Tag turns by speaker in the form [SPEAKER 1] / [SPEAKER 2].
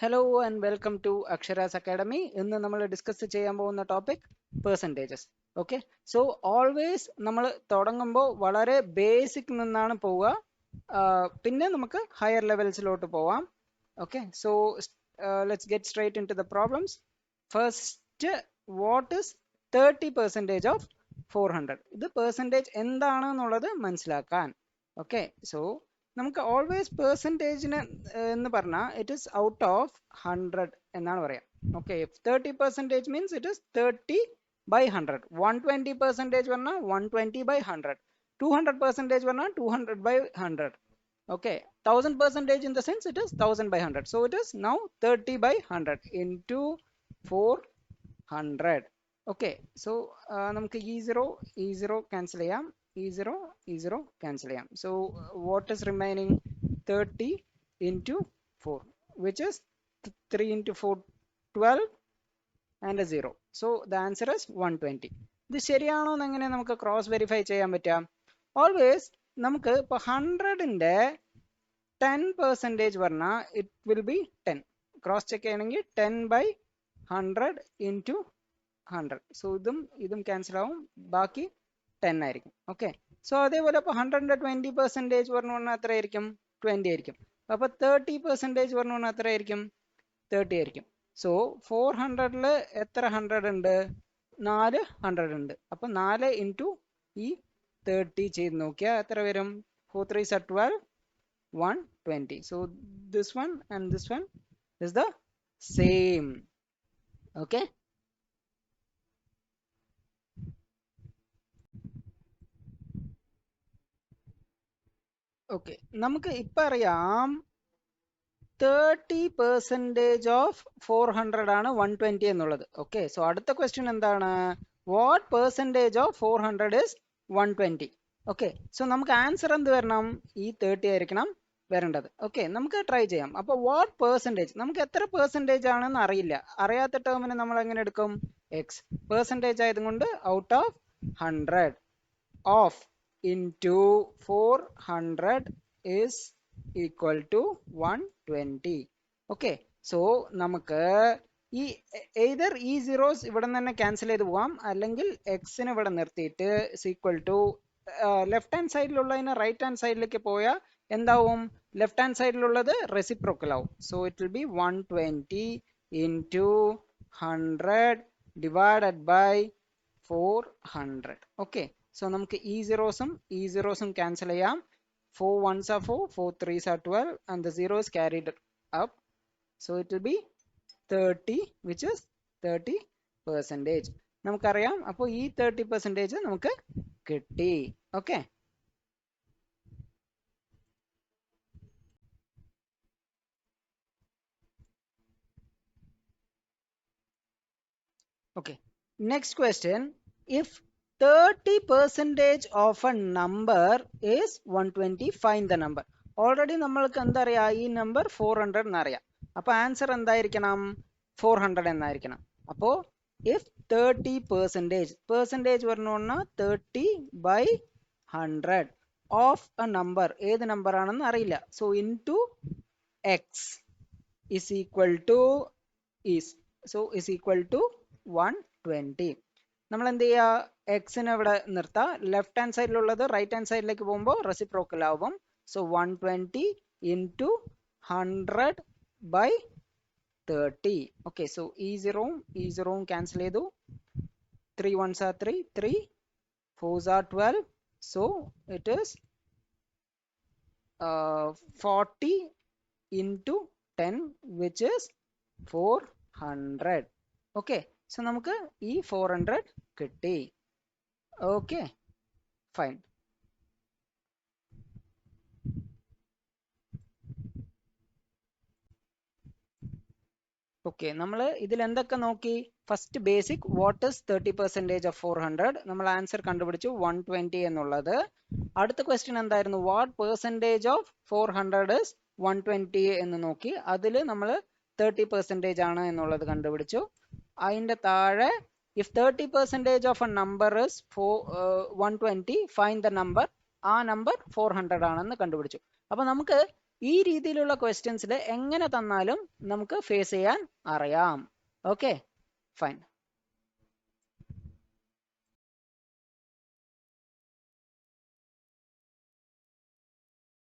[SPEAKER 1] Hello and welcome to Aksharas academy ഇന്ന് നമ്മൾ discuss ചെയ്യാൻ പോകുന്ന topic percentages okay so always നമ്മൾ തുടങ്ങുമ്പോൾ വളരെ ബേസിക് നിന്നാണ് പോവുക. പിന്നെ നമുക്ക് ഹയർ ലെവൽസിലോട്ട് പോവാം. Okay so let's get straight into the problems first what is thirty percentage of four hundred ഇത് പെർസെന്റേജ് എന്താണ് എന്നുള്ളത് മനസ്സിലാക്കാൻ. ഓക്കെ സോ നമുക്ക് ഓൾവേസ് പെർസെന്റേജിന് എന്ന് പറഞ്ഞാൽ it is out of hundred എന്നാണ് പറയാം. Okay thirty percentage means it is thirty by hundred one twenty percentage പറഞ്ഞാൽ one twenty by hundred two hundred percentage പറഞ്ഞാൽ two hundred by hundred okay thousand percentage in the sense it is thousand by hundred so it is now thirty by hundred into four hundred okay so നമുക്ക് ഈ zero ഈ zero cancel ചെയ്യാം. ഈ zero ഈ zero cancel ചെയ്യാം. So what is remaining thirty into four which is three into four twelve and a zero so the answer is one twenty ഇത് ശരിയാണോ എന്ന് എങ്ങനെ നമുക്ക് ക്രോസ് വെരിഫൈ ചെയ്യാൻ പറ്റുക ഓൾവേസ് നമുക്ക് ഇപ്പോൾ ഹൺഡ്രഡിന്റെ ടെൻ പെർസെന്റേജ് പറഞ്ഞാൽ it will be ten cross check ചെയ്യണമെങ്കിൽ ten by hundred into hundred so ഇതും ഇതും ക്യാൻസൽ ആവും. ബാക്കി ടെൻ ആയിരിക്കും. ഓക്കെ സോ അതേപോലെ അപ്പോൾ ഹൺഡ്രഡിന്റെ ട്വന്റി പെർസെന്റേജ് പറഞ്ഞു പറഞ്ഞാൽ എത്ര ആയിരിക്കും ട്വന്റി ആയിരിക്കും. അപ്പോൾ തേർട്ടി പെർസെന്റേജ് പറഞ്ഞു പറഞ്ഞാൽ എത്ര ആയിരിക്കും. തേർട്ടി ആയിരിക്കും സോ ഫോർ ഹൺഡ്രഡിൽ എത്ര ഹൺഡ്രഡ് ഉണ്ട്? നാല് ഹൺഡ്രഡ് ഉണ്ട്. അപ്പോൾ നാല് ഇന്റു ഈ തേർട്ടി ചെയ്ത് നോക്കിയാൽ എത്ര വരും? ഫോർ ത്രീ സ twelve one twenty so this one and this one is the same okay okay നമുക്ക് ഇപ്പം അറിയാം thirty percentage of four hundred ആണ് വൺ ട്വന്റി എന്നുള്ളത്. ഓക്കെ സോ അടുത്ത ക്വസ്റ്റ്യൻ എന്താണ്? What percentage of four hundred is one twenty okay so നമുക്ക് answer എന്ത് വരണം? ഈ തേർട്ടി ആയിരിക്കണം വരേണ്ടത്. ഓക്കെ നമുക്ക് ട്രൈ ചെയ്യാം. അപ്പോൾ വാട്ട് പെർസെന്റേജ് നമുക്ക് എത്ര പെർസെന്റേജ് ആണെന്ന് അറിയില്ല. അറിയാത്ത ടേമിന് നമ്മൾ എങ്ങനെ എടുക്കും? എക്സ് പെർസെന്റേജ് ആയതുകൊണ്ട് out of hundred of hundred is equal to one twenty okay so നമുക്ക് ഈ എയ്തർ ഈ സീറോസ് ഇവിടെ നിന്ന് തന്നെ ക്യാൻസൽ ചെയ്ത് പോവാം. അല്ലെങ്കിൽ എക്സിന് ഇവിടെ നിർത്തിയിട്ട് ഈക്വൽ ടു ലെഫ്റ്റ് ഹാൻഡ് സൈഡിലുള്ളതിന് റൈറ്റ് ഹാൻഡ് സൈഡിലേക്ക് പോയാൽ എന്താവും? ലെഫ്റ്റ് ഹാൻഡ് സൈഡിലുള്ളത് റെസിപ്രോക്കൽ ആവും. So it will be one twenty into hundred divided by four hundred okay so നമുക്ക് ഈ സീറോസും ഈ സീറോസും ക്യാൻസൽ ചെയ്യാം four ones are four four threes are twelve and the zero is carried up so it will be thirty which is thirty percentage നമുക്കറിയാം അപ്പോൾ ഈ thirty percentage നമുക്ക് കിട്ടി. Okay okay. Next question. If 30 percentage of a number is 120 find the number already നമ്മൾക്ക് എന്തറിയാം? ഈ number four hundred എന്നറിയാം. അപ്പോൾ ആൻസർ എന്തായിരിക്കണം? ഫോർ ഹൺഡ്രഡ് എന്നായിരിക്കണം. അപ്പോൾ ഇഫ് തേർട്ടി പെർസെന്റേജ് പെർസെന്റേജ് പറഞ്ഞു പറഞ്ഞാൽ thirty by hundred of a number ഏത് നമ്പർ ആണെന്ന് അറിയില്ല. So into x is equal to is so is equal to one twenty നമ്മൾ എന്ത് ചെയ്യുക എക്സിന് ഇവിടെ നിർത്താം. ലെഫ്റ്റ് ഹാൻഡ് സൈഡിലുള്ളത് റൈറ്റ് ഹാൻഡ് സൈഡിലേക്ക് പോകുമ്പോൾ റെസിപ്രോക്കൽ ആവും. So one twenty into hundred by thirty okay so ഈ സീറോവും ഈ സീറോവും ക്യാൻസൽ ചെയ്തു. Three ones are three three fours are twelve so it is forty into ten which is four hundred okay so നമുക്ക് ഈ four hundred കിട്ടി. Okay fine okay നമ്മൾ ഇതിൽ എന്തൊക്കെ നോക്കി? First basic what is thirty percentage of four hundred നമ്മൾ answer കണ്ടുപിടിച്ചു one twenty എന്നുള്ളത്. അടുത്ത ക്വസ്റ്റ്യൻ എന്തായിരുന്നു? What percentage of four hundred is one twenty എന്ന് നോക്കി. അതിൽ നമ്മൾ തേർട്ടി പെർസെന്റേജ് ആണ് എന്നുള്ളത് കണ്ടുപിടിച്ചു. അതിന്റെ താഴെ if thirty percentage of a number is four one twenty find the number ആ നമ്പർ ഫോർ ഹൺഡ്രഡ് ആണെന്ന് കണ്ടുപിടിച്ചു. അപ്പോൾ നമുക്ക് ഈ രീതിയിലുള്ള ക്വസ്റ്റ്യൻസിൽ എങ്ങനെ തന്നാലും നമുക്ക് ഫേസ് ചെയ്യാൻ അറിയാം. Okay fine